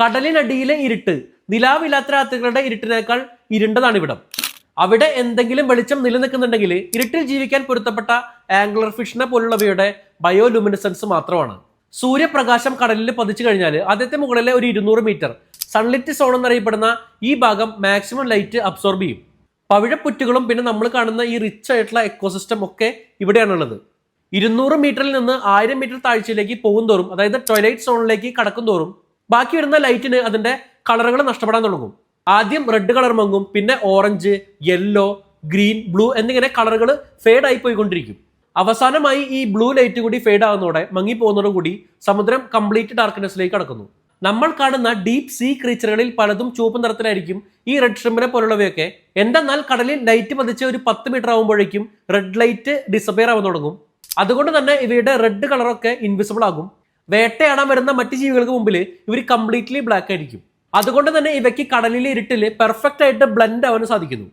കടലിനടിയിലെ ഇരുട്ട് നിലാവില്ലാത്ത രാത്രികളുടെ ഇരുട്ടിനേക്കാൾ ഇരുണ്ടതാണ് ഇവിടം. അവിടെ എന്തെങ്കിലും വെളിച്ചം നിലനിൽക്കുന്നുണ്ടെങ്കിൽ ഇരുട്ടിൽ ജീവിക്കാൻ പൊരുത്തപ്പെട്ട ആംഗ്ലർ ഫിഷിനെ പോലുള്ളവയുടെ ബയോലുമിനസൻസ് മാത്രമാണ്. സൂര്യപ്രകാശം കടലിൽ പതിച്ചു കഴിഞ്ഞാൽ ആദ്യത്തെ മുകളിലെ ഒരു ഇരുന്നൂറ് മീറ്റർ സൺലിറ്റ് സോൺ എന്നറിയപ്പെടുന്ന ഈ ഭാഗം മാക്സിമം ലൈറ്റ് അബ്സോർബ് ചെയ്യും. പവിഴപ്പുറ്റുകളും പിന്നെ നമ്മൾ കാണുന്ന ഈ റിച്ച് ആയിട്ടുള്ള എക്കോസിസ്റ്റം ഒക്കെ ഇവിടെയാണുള്ളത്. ഇരുന്നൂറ് മീറ്ററിൽ നിന്ന് ആയിരം മീറ്റർ താഴ്ചയിലേക്ക് പോകും തോറും അതായത് ടോയ്ലറ്റ് സോണിലേക്ക് കടക്കും തോറും ബാക്കി വരുന്ന ലൈറ്റിന് അതിന്റെ കളറുകൾ നഷ്ടപ്പെടാൻ തുടങ്ങും. ആദ്യം റെഡ് കളർ മങ്ങും പിന്നെ ഓറഞ്ച് യെല്ലോ ഗ്രീൻ ബ്ലൂ എന്നിങ്ങനെ കളറുകൾ ഫേഡ് ആയി പോയിക്കൊണ്ടിരിക്കും. അവസാനമായി ഈ ബ്ലൂ ലൈറ്റ് കൂടി ഫേഡ് ആകുന്നതോടെ മങ്ങി പോകുന്നതോടുകൂടി സമുദ്രം കംപ്ലീറ്റ് ഡാർക്ക്നെസ്സിലേക്ക് കടക്കുന്നു. നമ്മൾ കാണുന്ന ഡീപ് സീ ക്രീച്ചറുകളിൽ പലതും ചുവപ്പ് നിറത്തിലായിരിക്കും ഈ റെഡ് ഷ്രിമ്പിനെ പോലുള്ളവയൊക്കെ. എന്തെന്നാൽ കടലിൽ ലൈറ്റ് പതിച്ച് ഒരു പത്ത് മീറ്റർ ആകുമ്പോഴേക്കും റെഡ് ലൈറ്റ് ഡിസപ്പയർ ആവാൻ തുടങ്ങും. അതുകൊണ്ട് തന്നെ ഇവയുടെ റെഡ് കളറൊക്കെ ഇൻവിസിബിൾ ആകും. വേട്ടയാടാൻ വരുന്ന മറ്റ് ജീവികൾക്ക് മുമ്പിൽ ഇവർ കംപ്ലീറ്റ്ലി ബ്ലാക്ക് ആയിരിക്കും. അതുകൊണ്ട് തന്നെ ഇവയ്ക്ക് കടലിലെ ഇരുട്ടിൽ പെർഫെക്റ്റ് ആയിട്ട് ബ്ലെൻഡ് ആവാൻ സാധിക്കുന്നു.